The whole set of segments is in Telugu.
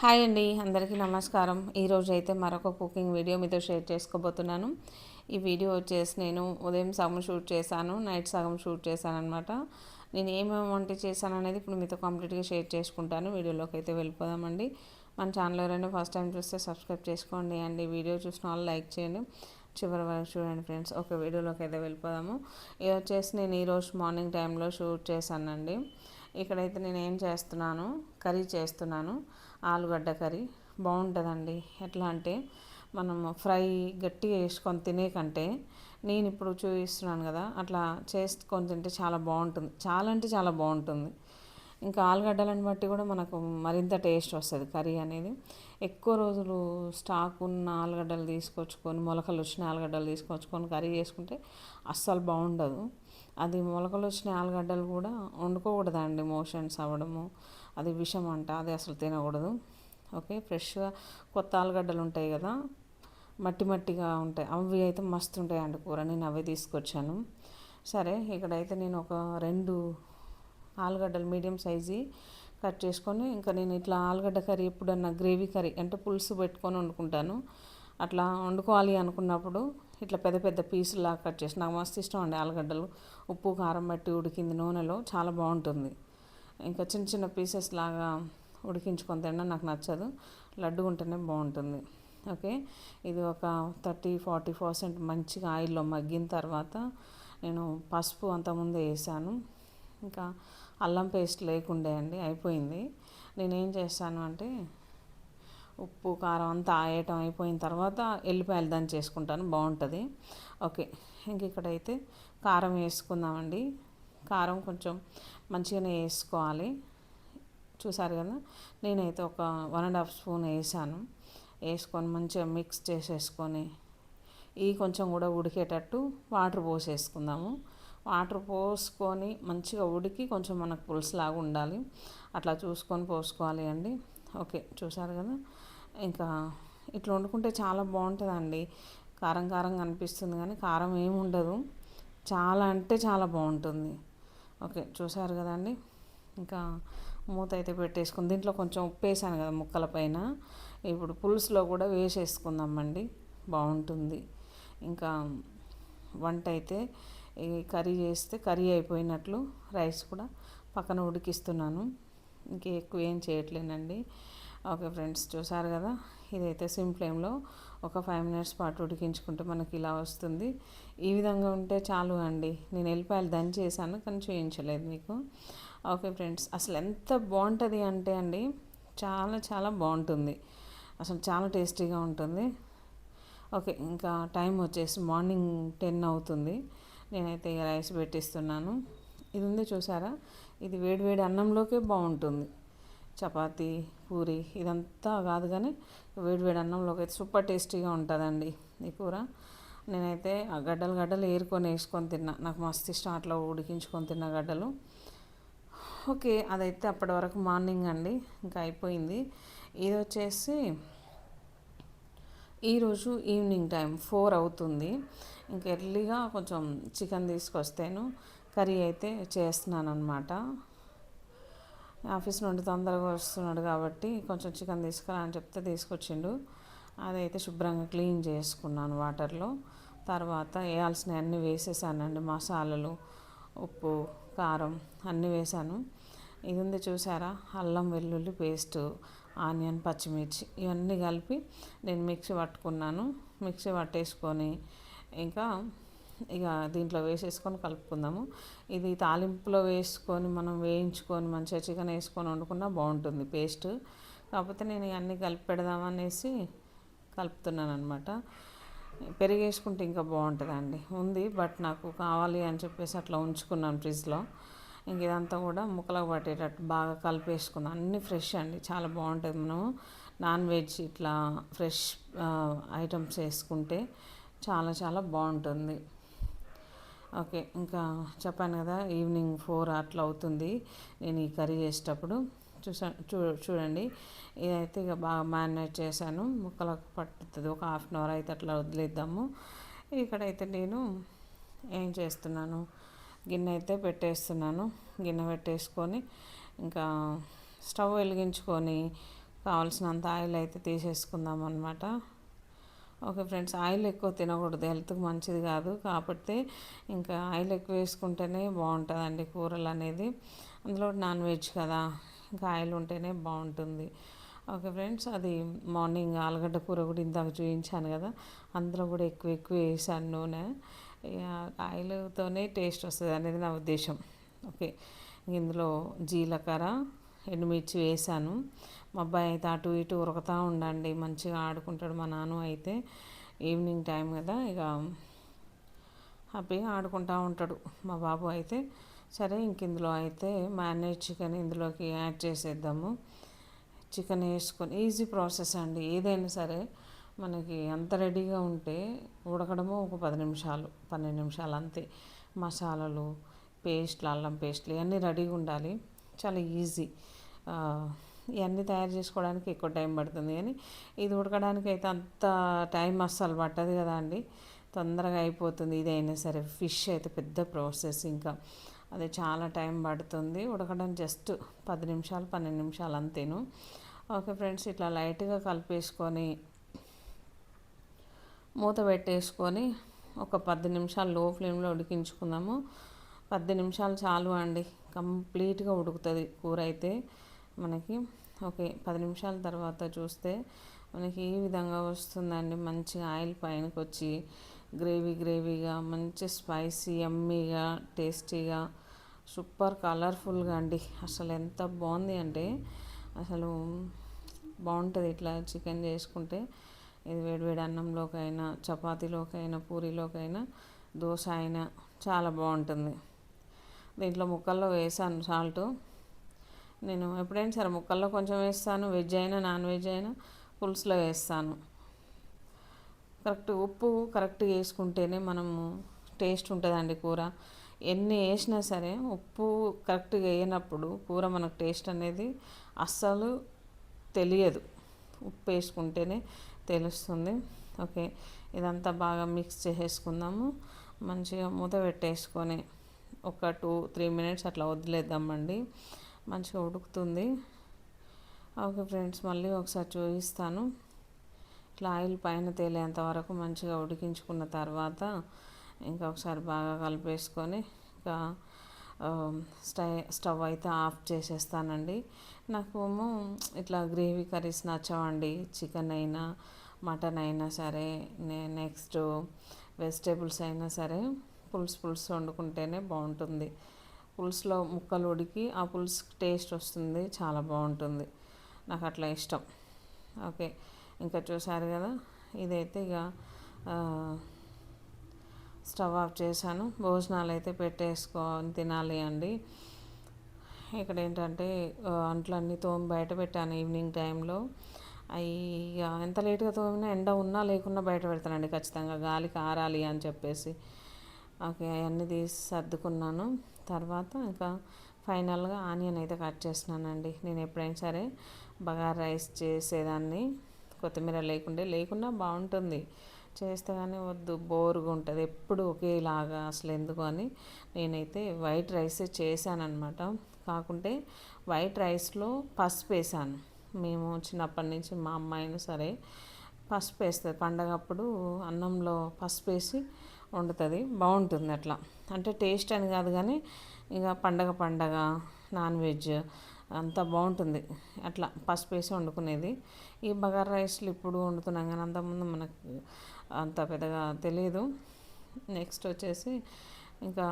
హాయ్ అండి అందరికీ నమస్కారం. ఈరోజు అయితే మరొక కుకింగ్ వీడియో మీతో షేర్ చేసుకోబోతున్నాను. ఈ వీడియో వచ్చేసి నేను ఉదయం సగం షూట్ చేశాను నైట్ సగం షూట్ చేశాను అనమాట నేను ఏమేమి వంట చేశాను అనేది ఇప్పుడు మీతో కంప్లీట్గా షేర్ చేసుకుంటాను. వీడియోలోకి అయితే వెళ్ళిపోదామండి. మన ఛానల్ ఎవరైనా ఫస్ట్ టైం చూస్తే సబ్స్క్రైబ్ చేసుకోండి. అండి వీడియో చూసిన వాళ్ళు లైక్ చేయండి. చివరి వరకు చూడండి ఫ్రెండ్స్. ఒక వీడియోలోకి అయితే వెళ్ళిపోదాము. ఇది వచ్చేసి నేను ఈరోజు మార్నింగ్ టైంలో షూట్ చేశానండి. ఇక్కడైతే నేను ఏం చేస్తున్నాను కర్రీ చేస్తున్నాను. ఆలుగడ్డ కర్రీ బాగుంటుందండి. ఎట్లా అంటే మనం ఫ్రై గట్టిగా వేసుకొని తినే కంటే నేను ఇప్పుడు చూపిస్తున్నాను కదా అట్లా చేసుకొని తింటే చాలా బాగుంటుంది. చాలా అంటే చాలా బాగుంటుంది. ఇంకా ఆలుగడ్డలను బట్టి కూడా మనకు మరింత టేస్ట్ వస్తుంది కర్రీ అనేది. ఎక్కువ రోజులు స్టాక్ ఉన్న ఆలుగడ్డలు తీసుకొచ్చుకొని మొలకలు వచ్చిన ఆలుగడ్డలు తీసుకొచ్చుకొని కర్రీ చేసుకుంటే అస్సలు బాగుండదు. అది మొలకలు వచ్చిన ఆలుగడ్డలు కూడా వండుకోకూడదండి మోషన్స్ అవ్వడము. అది విషం అంట అది అసలు తినకూడదు. ఓకే ఫ్రెష్గా కొత్త ఆలుగడ్డలు ఉంటాయి కదా మట్టి మట్టిగా ఉంటాయి. అవి అయితే మస్తు ఉంటాయండి కూర నేను అవి తీసుకొచ్చాను. సరే ఇక్కడైతే నేను ఒక రెండు ఆలుగడ్డలు మీడియం సైజు కట్ చేసుకొని ఇంకా నేను ఇట్లా ఆలుగడ్డ కర్రీ ఎప్పుడన్నా గ్రేవీ కర్రీ అంటే పులుసు పెట్టుకొని వండుకుంటాను. అట్లా వండుకోవాలి అనుకున్నప్పుడు ఇట్లా పెద్ద పెద్ద పీసులా కట్ చేసి నాకు మస్తు ఇష్టం అండి ఆలుగడ్డలు. ఉప్పు కారం బట్టి ఉడికింది నూనెలో చాలా బాగుంటుంది. ఇంకా చిన్న చిన్న పీసెస్ లాగా ఉడికించుకొని తినడం నాకు నచ్చదు. లడ్డు ఉంటేనే బాగుంటుంది. ఓకే? ఇది ఒక థర్టీ ఫార్టీ పర్సెంట్ మంచిగా ఆయిల్లో మగ్గిన తర్వాత నేను పసుపు అంతకుముందే వేసాను. ఇంకా అల్లం పేస్ట్ లేకుండే అండి అయిపోయింది. నేనేం చేస్తాను అంటే ఉప్పు కారం అంతా ఆయటం అయిపోయిన తర్వాత ఎల్లిపాయలు దాన్ని చేసుకుంటాను బాగుంటుంది. ఓకే. ఇంక ఇక్కడైతే కారం వేసుకుందామండి. కారం కొంచెం మంచిగానే వేసుకోవాలి. చూసారు కదా? నేనైతే ఒక వన్ అండ్ హాఫ్ స్పూన్ వేసాను. వేసుకొని మంచిగా మిక్స్ చేసేసుకొని ఈ కొంచెం కూడా ఉడికేటట్టు వాటర్ పోసేసుకుందాము. వాటర్ పోసుకొని మంచిగా ఉడికి కొంచెం మనకు పులుసులాగా ఉండాలి. అట్లా చూసుకొని పోసుకోవాలి అండి. ఓకే. చూసారు కదా? ఇంకా ఇట్లా వండుకుంటే చాలా బాగుంటుందండి. కారం కారంగా అనిపిస్తుంది కానీ కారం ఏమి ఉండదు. చాలా అంటే చాలా బాగుంటుంది. ఓకే చూసారు కదండి? ఇంకా మూత అయితే పెట్టేసుకుని దీంట్లో కొంచెం ఉప్పు వేసాను కదా ముక్కల పైన. ఇప్పుడు పులుసులో కూడా వేసేసుకుందామండి. బాగుంటుంది. ఇంకా వంట అయితే ఈ కర్రీ చేస్తే కర్రీ అయిపోయినట్లు రైస్ కూడా పక్కన ఉడికిస్తున్నాను. ఇంకే ఎక్కువ ఏం చేయట్లేనండి. ఓకే ఫ్రెండ్స్ చూసారు కదా? ఇదైతే సిమ్ ఫ్లేమ్లో ఒక ఫైవ్ మినిట్స్ పాటు ఉడికించుకుంటే మనకి ఇలా వస్తుంది. ఈ విధంగా ఉంటే చాలు అండి. నేను ఎల్లిపాయలు దంచేసాను కానీ చూపించలేదు మీకు. ఓకే ఫ్రెండ్స్ అసలు ఎంత బాగుంటుంది అంటే అండి చాలా చాలా బాగుంటుంది. అసలు చాలా టేస్టీగా ఉంటుంది. ఓకే ఇంకా టైం వచ్చేసి మార్నింగ్ టెన్ అవుతుంది. నేనైతే ఇక రైస్ పెట్టిస్తున్నాను. ఇది ఉంది చూసారా? ఇది వేడివేడి అన్నంలోకే బాగుంటుంది. చపాతీ పూరి ఇదంతా కాదు కానీ వేడివేడి అన్నంలోకి అయితే సూపర్ టేస్టీగా ఉంటుందండి ఈ కూర. నేనైతే ఆ గడ్డలు గడ్డలు ఏరుకొని వేసుకొని తిన్నా. నాకు మస్తు ఇష్టం అట్లా ఉడికించుకొని తిన్న గడ్డలు. ఓకే అదైతే అప్పటి వరకు మార్నింగ్ అండి. ఇంకా అయిపోయింది. ఇది వచ్చేసి ఈరోజు ఈవినింగ్ టైం ఫోర్ అవుతుంది. ఇంకా ఎర్లీగా కొంచెం చికెన్ తీసుకొస్తాను. కర్రీ అయితే చేస్తున్నాను అనమాట ఆఫీస్ నుండి తొందరగా వస్తున్నాడు కాబట్టి కొంచెం చికెన్ తీసుకురా అని చెప్తే తీసుకొచ్చిండు. అదైతే శుభ్రంగా క్లీన్ చేసుకున్నాను వాటర్లో. తర్వాత వేయాల్సినవి అన్నీ వేసేసానండి మసాలాలు ఉప్పు కారం అన్నీ వేసాను. ఇది ఉంది చూసారా? అల్లం వెల్లుల్లి పేస్టు ఆనియన్ పచ్చిమిర్చి ఇవన్నీ కలిపి నేను మిక్సీ పట్టుకున్నాను. మిక్సీ పట్టేసుకొని ఇంకా ఇక దీంట్లో వేసేసుకొని కలుపుకుందాము. ఇది తాలింపులో వేసుకొని మనం వేయించుకొని మంచిగా చికెన్ వేసుకొని వండుకున్నా బాగుంటుంది పేస్ట్. కాకపోతే నేను అన్నీ కలిపి పెడదామనేసి కలుపుతున్నాను అనమాట పెరిగేసుకుంటే ఇంకా బాగుంటుందండి. ఉంది బట్ నాకు కావాలి అని చెప్పేసి అట్లా ఉంచుకున్నాను ఫ్రిడ్జ్లో. ఇంక ఇదంతా కూడా ముక్కలకు పట్టేటట్టు బాగా కలిపేసుకుందాం. అన్నీ ఫ్రెష్ అండి చాలా బాగుంటుంది మనము నాన్ వెజ్ ఇట్లా ఫ్రెష్ ఐటమ్స్ వేసుకుంటే చాలా చాలా బాగుంటుంది. ఓకే ఇంకా చెప్పాను కదా ఈవినింగ్ ఫోర్ అట్లా అవుతుంది. నేను ఈ కర్రీ చేసేటప్పుడు చూసా చూ చూడండి. ఇదైతే ఇక బాగా మ్యారినేట్ చేశాను. ముక్కలకు పట్టుతుంది. ఒక హాఫ్ అన్ అవర్ అయితే అట్లా వదిలేద్దాము. ఇక్కడైతే నేను ఏం చేస్తున్నాను? గిన్నె అయితే పెట్టేస్తున్నాను. గిన్నె పెట్టేసుకొని ఇంకా స్టవ్ వెలిగించుకొని కావాల్సినంత ఆయిల్ అయితే తీసేసుకుందాం అనమాట ఓకే ఫ్రెండ్స్ ఆయిల్ ఎక్కువ తినకూడదు. హెల్త్కి మంచిది కాదు. కాకపోతే ఇంకా ఆయిల్ ఎక్కువ వేసుకుంటేనే బాగుంటుందండి కూరలు అనేది. అందులో నాన్ వెజ్ కదా ఇంకా ఆయిల్ ఉంటేనే బాగుంటుంది. ఓకే ఫ్రెండ్స్ అది మార్నింగ్ ఆలుగడ్డ కూర కూడా ఇందాక చూపించాను కదా అందులో కూడా ఎక్కువ ఎక్కువ వేసాను నూనె. ఆయిల్తోనే టేస్ట్ వస్తుంది అనేది నా ఉద్దేశం. ఓకే ఇందులో జీలకర్ర ఎండుమిర్చి వేసాను. మా అబ్బాయి అయితే అటు ఇటు ఉరకతా ఉండండి మంచిగా ఆడుకుంటాడు మా నాన్న అయితే. ఈవినింగ్ టైం కదా ఇక హ్యాపీగా ఆడుకుంటూ ఉంటాడు మా బాబు అయితే. సరే ఇంక ఇందులో అయితే మ్యారినేట్ చికెన్ ఇందులోకి యాడ్ చేసేద్దాము. చికెన్ వేసుకొని ఈజీ ప్రాసెస్ అండి. ఏదైనా సరే మనకి అంత రెడీగా ఉంటే ఉడకడము ఒక పది నిమిషాలు పన్నెండు నిమిషాలు అంతే. మసాలాలు పేస్ట్లు అల్లం పేస్ట్లు ఇవన్నీ రెడీగా ఉండాలి. చాలా ఈజీ. ఇవన్నీ తయారు చేసుకోవడానికి ఎక్కువ టైం పడుతుంది. కానీ ఇది ఉడకడానికి అయితే అంత టైం అస్సలు పట్టదు కదా అండి. తొందరగా అయిపోతుంది ఇదైనా సరే. ఫిష్ అయితే పెద్ద ప్రాసెస్ ఇంకా. అది చాలా టైం పడుతుంది. ఉడకడం జస్ట్ పది నిమిషాలు పన్నెండు నిమిషాలు అంతేను. ఓకే ఫ్రెండ్స్ ఇట్లా లైట్గా కలిపేసుకొని మూత పెట్టేసుకొని ఒక పది నిమిషాలు లో ఫ్లేమ్లో ఉడికించుకుందాము. పది నిమిషాలు చాలు అండి. కంప్లీట్గా ఉడుకుతుంది కూర అయితే. మనకి ఓకే పది నిమిషాల తర్వాత చూస్తే మనకి ఈ విధంగా వస్తుందండి? మంచిగా ఆయిల్ పైనకి వచ్చి గ్రేవీ గ్రేవీగా మంచి స్పైసీ ఎమ్మీగా టేస్టీగా సూపర్ కలర్ఫుల్గా అండి. అసలు ఎంత బాగుంది అంటే అసలు బాగుంటుంది ఇట్లా చికెన్ చేసుకుంటే. ఇది వేడివేడి అన్నంలోకైనా చపాతీలోకైనా పూరీలోకైనా దోశ అయినా చాలా బాగుంటుంది. దీంట్లో ముక్కల్లో వేసాను సాల్ట్. నేను ఎప్పుడైనా సరే ముక్కల్లో కొంచెం వేస్తాను వెజ్ అయినా నాన్ వెజ్ అయినా పులుసులో వేస్తాను. కరెక్ట్ ఉప్పు కరెక్ట్ వేసుకుంటేనే మనము టేస్ట్ ఉంటుందండి కూర. ఎన్ని వేసినా సరే ఉప్పు కరెక్ట్గా వేయనప్పుడు కూర మనకు టేస్ట్ అనేది అస్సలు తెలియదు. ఉప్పు వేసుకుంటేనే తెలుస్తుంది. ఓకే ఇదంతా బాగా మిక్స్ చేసేసుకుందాము. మంచిగా మూత పెట్టేసుకొని ఒక టూ త్రీ మినిట్స్ అట్లా వదిలేద్దామండి. మంచిగా ఉడుకుతుంది. ఓకే ఫ్రెండ్స్ మళ్ళీ ఒకసారి చూపిస్తాను. ఇట్లా ఆయిల్ పైన తేలేంత వరకు మంచిగా ఉడికించుకున్న తర్వాత ఇంకా ఒకసారి బాగా కలిపేసుకొని ఇంకా స్టవ్ స్టవ్ అయితే ఆఫ్ చేసేస్తానండి. నాకు ఏమో ఇట్లా గ్రేవీ కర్రీస్ నచ్చవండి. చికెన్ అయినా మటన్ అయినా సరే నెక్స్ట్ వెజిటేబుల్స్ అయినా సరే పులుసు పులుసు వండుకుంటేనే బాగుంటుంది. పులుసులో ముక్కలు ఉడికి ఆ పులుసు టేస్ట్ వస్తుంది. చాలా బాగుంటుంది. నాకు అట్లా ఇష్టం. ఓకే. ఇంకా చూసారు కదా? ఇదైతే ఇక స్టవ్ ఆఫ్ చేశాను. భోజనాలు అయితే పెట్టేసుకొని తినాలి అండి. ఇక్కడ ఏంటంటే అంట్లన్నీ తోమి బయట పెట్టాను ఈవినింగ్ టైంలో. అవి ఎంత లేట్గా తోమినా ఎండ ఉన్నా లేకున్నా బయట పెడతానండి ఖచ్చితంగా. గాలికి ఆరాలి అని చెప్పేసి. ఓకే అవన్నీ తీసి సర్దుకున్నాను. తర్వాత ఇంకా ఫైనల్గా ఆనియన్ అయితే కట్ చేసినానండి నేను ఎప్పుడైనా సరే బగార్ రైస్ చేసేదాన్ని. కొత్తిమీర లేకుండే లేకుండా బాగుంటుంది. చేస్తే కానీ వద్దు బోరుగా ఉంటుంది. ఎప్పుడు ఒకేలాగా అసలు ఎందుకు అని నేనైతే వైట్ రైస్ చేశానమాట కాకుంటే వైట్ రైస్లో పసుపు వేసాను. మేము చిన్నప్పటి నుంచి మా అమ్మాయిని సరే పసుపు వేస్తుంది పండగప్పుడు అన్నంలో పసుపు వేసి వండుతుంది బాగుంటుంది అట్లా. అంటే టేస్ట్ అని కాదు కానీ ఇక పండగ పండగ నాన్ వెజ్ అంతా బాగుంటుంది. అట్లా పసుపు వేసి వండుకునేది. ఈ బగారా రైస్లు ఇప్పుడు వండుతున్నాం కానీ అంతకుముందు మనకు అంత పెద్దగా తెలియదు. నెక్స్ట్ వచ్చేసి ఇంకా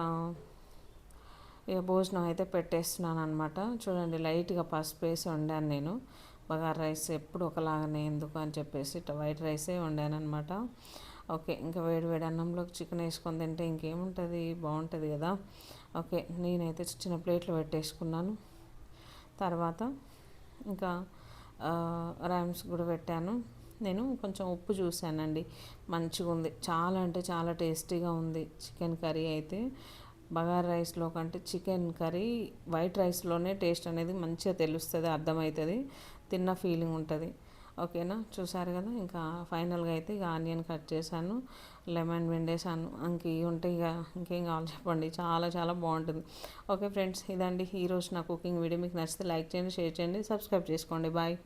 ఇక భోజనం అయితే పెట్టేస్తున్నాను అనమాట చూడండి లైట్గా పసుపు వేసి వండాను నేను. బగారా రైస్ ఎప్పుడు ఒకలాగానే ఎందుకు అని చెప్పేసి వైట్ రైసే వండాను అనమాట ఓకే ఇంకా వేడి వేడి అన్నంలోకి చికెన్ వేసుకొని తింటే ఇంకేముంటుంది? బాగుంటుంది కదా. ఓకే నేనైతే చిన్న ప్లేట్లో పెట్టేసుకున్నాను. తర్వాత ఇంకా ర్యామ్స్ కూడా పెట్టాను. నేను కొంచెం ఉప్పు చూశానండి మంచిగా ఉంది. చాలా అంటే చాలా టేస్టీగా ఉంది చికెన్ కర్రీ అయితే. బగార్ రైస్లో కంటే చికెన్ కర్రీ వైట్ రైస్లోనే టేస్ట్ అనేది మంచిగా తెలుస్తుంది అర్థమవుతుంది తిన్న ఫీలింగ్ ఉంటుంది. ఓకేనా? చూసారు కదా? ఇంకా ఫైనల్గా అయితే ఇక ఆనియన్ కట్ చేశాను లెమన్ వెండేసాను ఇంక ఉంటే ఇక ఇంకేం కావాలి చెప్పండి. చాలా చాలా బాగుంటుంది. ఓకే ఫ్రెండ్స్ ఇదండి. ఈరోజు నా కుకింగ్ వీడియో. మీకు నచ్చితే లైక్ చేయండి షేర్ చేయండి సబ్స్క్రైబ్ చేసుకోండి. బాయ్.